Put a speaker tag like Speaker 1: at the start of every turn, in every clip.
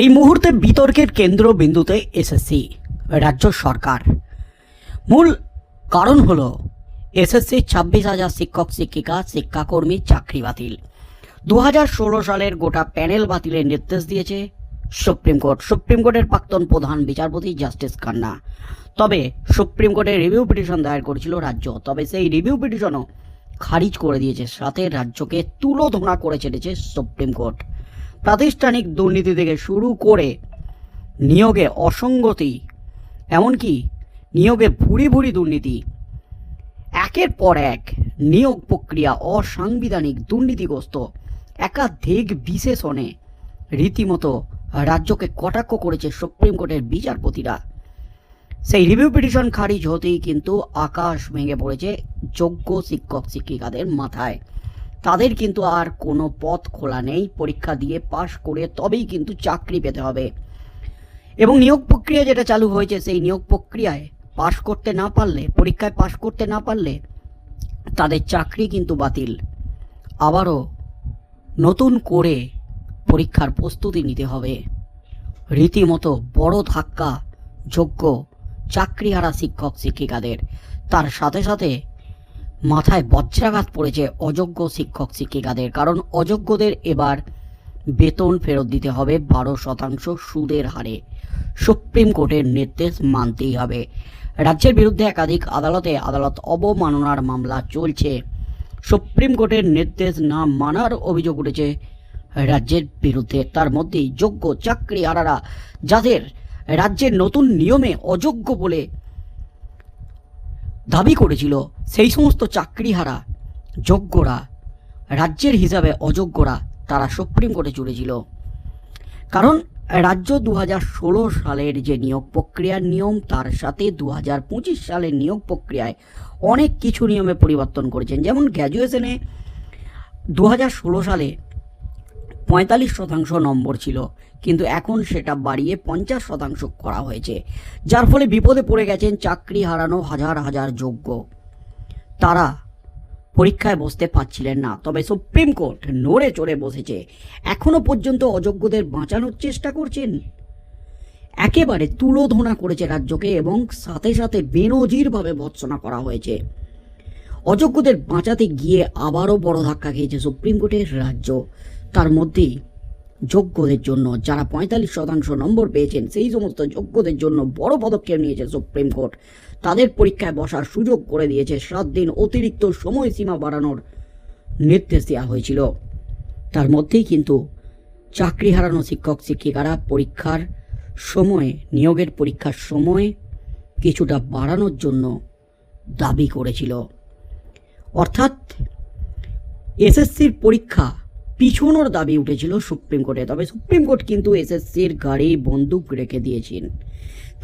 Speaker 1: এই মুহূর্তে বিতর্কের কেন্দ্রবিন্দুতে এসএসসি রাজ্য সরকার। মূল কারণ হল এসএসসি ছাব্বিশ হাজার শিক্ষক, শিক্ষিকা, শিক্ষাকর্মী, চাকরি বাতিল। দু হাজার ষোলো সালের গোটা প্যানেল বাতিলের নির্দেশ দিয়েছে সুপ্রিম কোর্ট। সুপ্রিম কোর্টের প্রাক্তন প্রধান বিচারপতি জাস্টিস খান্না। তবে সুপ্রিম কোর্টে রিভিউ পিটিশন দায়ের করেছিল রাজ্য। তবে সেই রিভিউ পিটিশনও খারিজ করে দিয়েছে। সাথে রাজ্যকে তুলোধনা করে ছেড়েছে সুপ্রিম কোর্ট। প্রাতিষ্ঠানিক দুর্নীতি থেকে শুরু করে নিয়োগে অসঙ্গতি, এমনকি নিয়োগে ভুরি ভুরি দুর্নীতি, একের পর এক নিয়োগ প্রক্রিয়া অসাংবিধানিক দুর্নীতিগ্রস্ত একাধিক বিশেষণে রীতিমতো রাজ্যকে কটাক্ষ করেছে সুপ্রিম কোর্টের বিচারপতিরা। সেই রিভিউ পিটিশন খারিজ হতেই কিন্তু আকাশ ভেঙে পড়েছে যোগ্য শিক্ষক শিক্ষিকাদের মাথায়। তাদের কিন্তু আর কোনো পথ খোলা নেই। পরীক্ষা দিয়ে পাশ করে তবেই কিন্তু চাকরি পেতে হবে। এবং নিয়োগ প্রক্রিয়া যেটা চালু হয়েছে, সেই নিয়োগ প্রক্রিয়ায় পাশ করতে না পারলে, পরীক্ষায় পাশ করতে না পারলে তাদের চাকরি কিন্তু বাতিল। আবারও নতুন করে পরীক্ষার প্রস্তুতি নিতে হবে। রীতিমতো বড় ধাক্কা যোগ্য চাকরিহারা শিক্ষক শিক্ষিকাদের তার সাথে সাথে মাথায় বজ্রাঘাত পড়েছে অযোগ্য শিক্ষক শিক্ষিকাদের, কারণ অযোগ্যদের এবার বেতন ফেরত দিতে হবে বারো শতাংশ সুদের হারে। সুপ্রিম কোর্টের নির্দেশ মানতেই হবে। রাজ্যের বিরুদ্ধে একাধিক আদালতে আদালত অবমাননার মামলা চলছে। সুপ্রিম কোর্টের নির্দেশ না মানার অভিযোগ উঠেছে রাজ্যের বিরুদ্ধে। তার মধ্যেই যোগ্য চাকরি আরারা যাদের রাজ্যের নতুন নিয়মে অযোগ্য বলে দাবি করেছিল, সেই সমস্ত চাকরিহারা, যোগ্যরা, রাজ্যের হিসাবে অযোগ্যরা, তারা সুপ্রিম কোর্টে চড়েছিল কারণ রাজ্য দু সালের যে নিয়োগ প্রক্রিয়ার নিয়ম তার সাথে দু পঁচিশ সালের নিয়োগ প্রক্রিয়ায় অনেক কিছু নিয়মে পরিবর্তন করেছেন। যেমন, গ্র্যাজুয়েশনে দু সালে পঁয়তাল্লিশ শতাংশ নম্বর ছিল, কিন্তু এখন সেটা বাড়িয়ে পঞ্চাশ শতাংশ করা হয়েছে, যার ফলে বিপদে পড়ে গেছেন চাকরি হারানো হাজার হাজার যোগ্য। তারা পরীক্ষায় বসতে পারছিলেন না, তবে সুপ্রিম কোর্ট নড়ে চড়ে বসেছে। এখনও পর্যন্ত অযোগ্যদের বাঁচানোর চেষ্টা করছেন। একেবারে তুলোধনা করেছে রাজ্যকে এবং সাথে সাথে বেনজিরভাবে ভৎসনা করা হয়েছে। অযোগ্যদের বাঁচাতে গিয়ে আবারও বড় ধাক্কা খেয়েছে সুপ্রিম কোর্টের রাজ্য। তার মধ্যেই যোগ্যদের জন্য যারা পঁয়তাল্লিশ শতাংশ নম্বর পেয়েছেন, সেই সমস্ত যোগ্যদের জন্য বড় পদক্ষেপ নিয়েছে সুপ্রিম কোর্ট। তাদের পরীক্ষায় বসার সুযোগ করে দিয়েছে, সাত দিন অতিরিক্ত সময়সীমা বাড়ানোর নির্দেশ দেওয়া হয়েছিল। তার মধ্যেই কিন্তু চাকরি হারানো শিক্ষক, শিক্ষিকারা পরীক্ষার সময়, নিয়োগের পরীক্ষার সময় কিছুটা বাড়ানোর জন্য দাবি করেছিল। অর্থাৎ এসএসসির পরীক্ষা পিছনোর দাবি উঠেছিল সুপ্রিম কোর্টে, তবে সুপ্রিম কোর্ট কিন্তু এসএসসির গাড়ি, বন্দুক রেখে দিয়েছেন।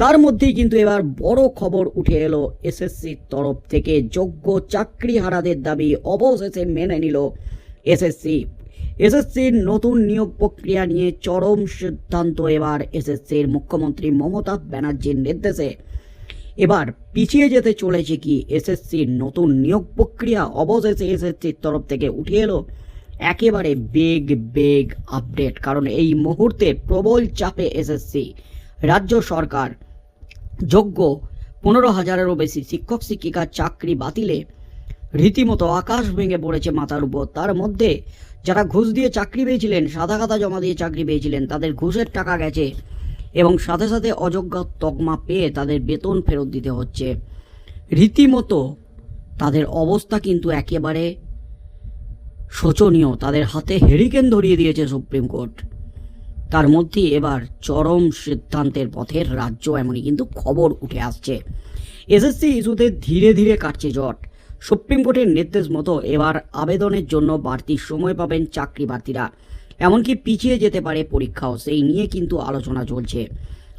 Speaker 1: তার মধ্যেই কিন্তু এবার বড় খবর উঠে এলো এসএসসির তরফ থেকে। যোগ্য চাকরি হারাদের দাবি অবশেষে মেনে নিল এসএসসি। এসএসসির নতুন নিয়োগ প্রক্রিয়া নিয়ে চরম সিদ্ধান্ত এবার এসএসসির মুখ্যমন্ত্রী মমতা ব্যানার্জির নির্দেশে। এবার পিছিয়ে যেতে চলেছে কি এসএসসির নতুন নিয়োগ প্রক্রিয়া? অবশেষে এসএসসির তরফ থেকে উঠে এলো একেবারে বেগ বেগ আপডেট কারণ এই মুহূর্তে প্রবল চাপে এসএসসি রাজ্য সরকার যোগ্য পনেরো হাজারেরও বেশি শিক্ষক শিক্ষিকার চাকরি বাতিলে রীতিমতো আকাশ ভেঙে পড়েছে মাথার উপর। তার মধ্যে যারা ঘুষ দিয়ে চাকরি পেয়েছিলেন, সাদা খাতা জমা দিয়ে চাকরি পেয়েছিলেন, তাদের ঘুষের টাকা গেছে এবং সাথে সাথে অযোগ্য তকমা পেয়ে তাদের বেতন ফেরত দিতে হচ্ছে। রীতিমতো তাদের অবস্থা কিন্তু একেবারে শোচনীয়। তাদের হাতে হেরিকেন ধরিয়ে দিয়েছে সুপ্রিম কোর্ট। তার মধ্যে এবার চরম সিদ্ধান্তের পথে রাজ্য এমনই, কিন্তু খবর উঠে আসছে। এসএসসি ইস্যুতে ধীরে ধীরে কাটছে জট। সুপ্রিম কোর্টের নির্দেশ মতো এবার আবেদনের জন্য বাড়তি সময় পাবেন চাকরি প্রার্থীরা এমনকি পিছিয়ে যেতে পারে পরীক্ষাও, সেই নিয়ে কিন্তু আলোচনা চলছে।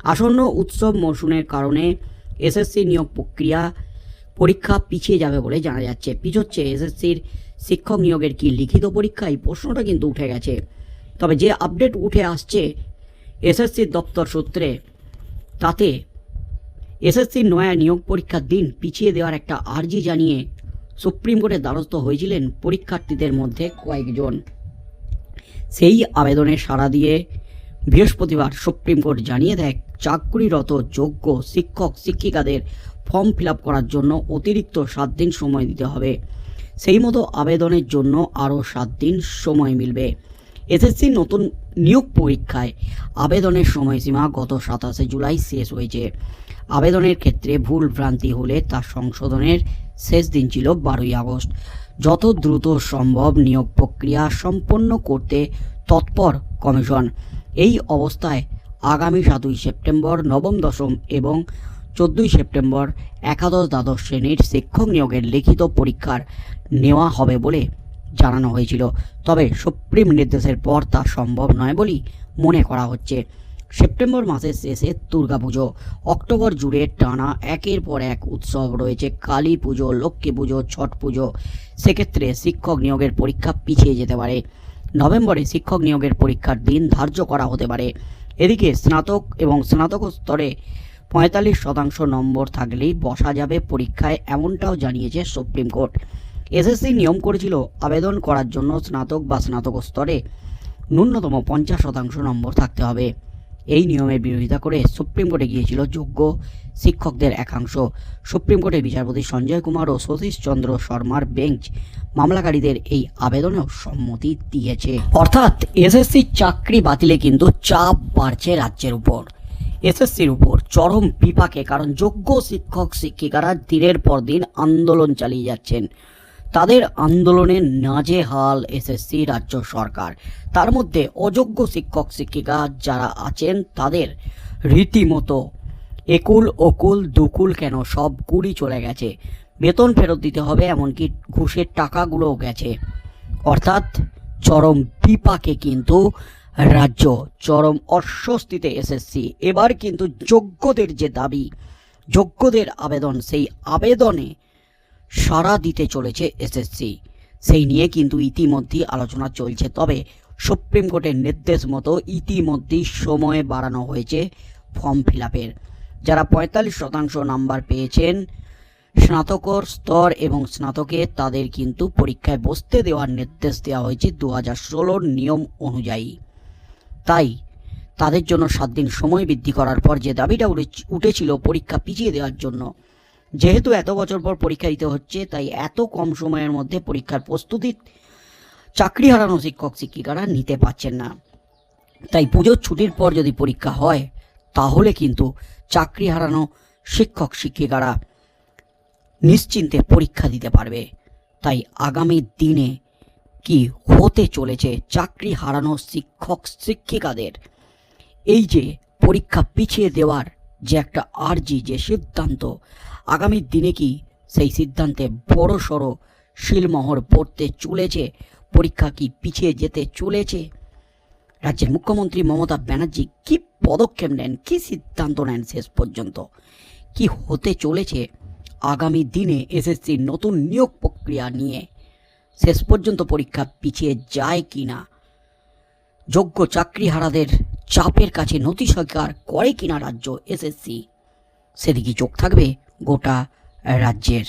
Speaker 1: আসন্ন উৎসব মরশুমের কারণে এসএসসি নিয়োগ প্রক্রিয়া, পরীক্ষা পিছিয়ে যাবে বলে জানা যাচ্ছে। পিছোচ্ছে এসএসসির শিক্ষক নিয়োগের কি লিখিত পরীক্ষা এই প্রশ্নটা কিন্তু উঠে গেছে। তবে যে আপডেট উঠে আসছে এসএসসির দপ্তর সূত্রে, তাতে এসএসসির নয়া নিয়োগ পরীক্ষার দিন পিছিয়ে দেওয়ার একটা আর্জি জানিয়ে সুপ্রিম কোর্টের দ্বারস্থ হয়েছিলেন পরীক্ষার্থীদের মধ্যে কয়েকজন। সেই আবেদনে সাড়া দিয়ে বৃহস্পতিবার সুপ্রিম কোর্ট জানিয়ে দেয়, চাকরিরত যোগ্য শিক্ষক শিক্ষিকাদের ফর্ম ফিল করার জন্য অতিরিক্ত সাত দিন সময় দিতে হবে। সেই মতো আবেদনের জন্য আরও সাত দিন সময় মিলবে। এসএসসি নতুন নিয়োগ পরীক্ষায় আবেদনের সময়সীমা গত সাতাশে জুলাই শেষ হয়েছে। আবেদনের ক্ষেত্রে ভুল ভ্রান্তি হলে তা সংশোধনের শেষ দিন ছিল বারোই আগস্ট। যত দ্রুত সম্ভব নিয়োগ প্রক্রিয়া সম্পন্ন করতে তৎপর কমিশন। এই অবস্থায় আগামী সাতই সেপ্টেম্বর নবম দশম এবং চোদ্দোই সেপ্টেম্বর একাদশ দ্বাদশ শ্রেণির শিক্ষক নিয়োগের লিখিত পরীক্ষার নেওয়া হবে বলে জানানো হয়েছিল। তবে সুপ্রিম নির্দেশের পর তা সম্ভব নয় বলেই মনে করা হচ্ছে। সেপ্টেম্বর মাসের শেষে দুর্গাপুজো, অক্টোবর জুড়ে টানা একের পর এক উৎসব রয়েছে। কালী পুজো, লক্ষ্মী পুজো, ছট পুজো। সেক্ষেত্রে শিক্ষক নিয়োগের পরীক্ষা পিছিয়ে যেতে পারে। নভেম্বরে শিক্ষক নিয়োগের পরীক্ষার দিন ধার্য করা হতে পারে। এদিকে স্নাতক এবং স্নাতক স্তরে পঁয়তাল্লিশ শতাংশ নম্বর থাকলেই বসা যাবে পরীক্ষায়, এমনটাও জানিয়েছে সুপ্রিম কোর্ট। এসএসসি নিয়ম করেছিল আবেদন করার জন্য স্নাতক বা স্নাতক স্তরে ন্যূনতম পঞ্চাশ শতাংশ নম্বর থাকতে হবে। এই নিয়মের বিরোধিতা করে সুপ্রিম কোর্টে গিয়েছিল যোগ্য শিক্ষকদের একাংশ। সুপ্রিম কোর্টের বিচারপতি সঞ্জয় কুমার ও সতীশ চন্দ্র শর্মার বেঞ্চ মামলাকারীদের এই আবেদনেও সম্মতি দিয়েছে। অর্থাৎ এসএসসি চাকরি বাতিলে কিন্তু চাপ বাড়ছে রাজ্যের উপর। এসএসসির উপর চরম বিপাকে, কারণ যোগ্য শিক্ষক, শিক্ষিকারা দিনের পর দিন আন্দোলন চালিয়ে যাচ্ছেন। তাদের আন্দোলনে নাজেহাল এসএসসি রাজ্য সরকার। তার মধ্যে অযোগ্য শিক্ষক, শিক্ষিকা যারা আছেন, তাদের রীতিমতো একুল ওকুল দুকুল কেন সব কুড়ি চলে গেছে। বেতন ফেরত দিতে হবে, এমনকি ঘুষের টাকাগুলোও গেছে। অর্থাৎ চরম বিপাকে কিন্তু রাজ্য চরম অস্বস্তিতে এসএসসি। এবার কিন্তু যোগ্যদের যে দাবি, যোগ্যদের আবেদন, সেই আবেদনে সাড়া দিতে চলেছে এসএসসি। সেই নিয়ে কিন্তু ইতিমধ্যেই আলোচনা চলছে। তবে সুপ্রিম কোর্টের নির্দেশ মতো ইতিমধ্যেই সময় বাড়ানো হয়েছে ফর্ম ফিল যারা পঁয়তাল্লিশ শতাংশ নাম্বার পেয়েছেন, স্নাতকর স্তর এবং স্নাতকে তাদের কিন্তু পরীক্ষায় বসতে দেওয়ার নির্দেশ দেওয়া হয়েছে দু হাজার ষোলোর নিয়ম অনুযায়ী। তাই তাদের জন্য সাত দিন সময় বৃদ্ধি করার পর যে দাবিটা উঠে- উঠেছিল পরীক্ষা পিছিয়ে দেওয়ার জন্য। যেহেতু এত বছর পর পরীক্ষা দিতে হচ্ছে, তাই এত কম সময়ের মধ্যে পরীক্ষার প্রস্তুতি চাকরি হারানো শিক্ষক শিক্ষিকারা নিতে পারছেন না। তাই পুজোর ছুটির পর যদি পরীক্ষা হয়, তাহলে কিন্তু চাকরি হারানো শিক্ষক শিক্ষিকারা নিশ্চিন্তে পরীক্ষা দিতে পারবে। তাই আগামী দিনে কি হতে চলেছে চাকরি হারানো শিক্ষক শিক্ষিকাদের? এই যে পরীক্ষা পিছিয়ে দেওয়ার যে একটা আর্জি, যে সিদ্ধান্ত, আগামী দিনে কি সেই সিদ্ধান্তে বড় সড়ো শিলমোহর পড়তে চলেছে? পরীক্ষা কি পিছিয়ে যেতে চলেছে? রাজ্যের মুখ্যমন্ত্রী মমতা ব্যানার্জি কি পদক্ষেপ নেন, কি সিদ্ধান্ত নেন শেষ পর্যন্ত? কি হতে চলেছে আগামী দিনে এসএসসির নতুন নিয়োগ প্রক্রিয়া নিয়ে? শেষ পর্যন্ত পরীক্ষা পিছিয়ে যায় কি না? যোগ্য চাকরিহারাদের চাপের কাছে নথি স্বীকার করে কিনা রাজ্য এসএসসি? সেদিকে চোখ থাকবে গোটা রাজ্যের।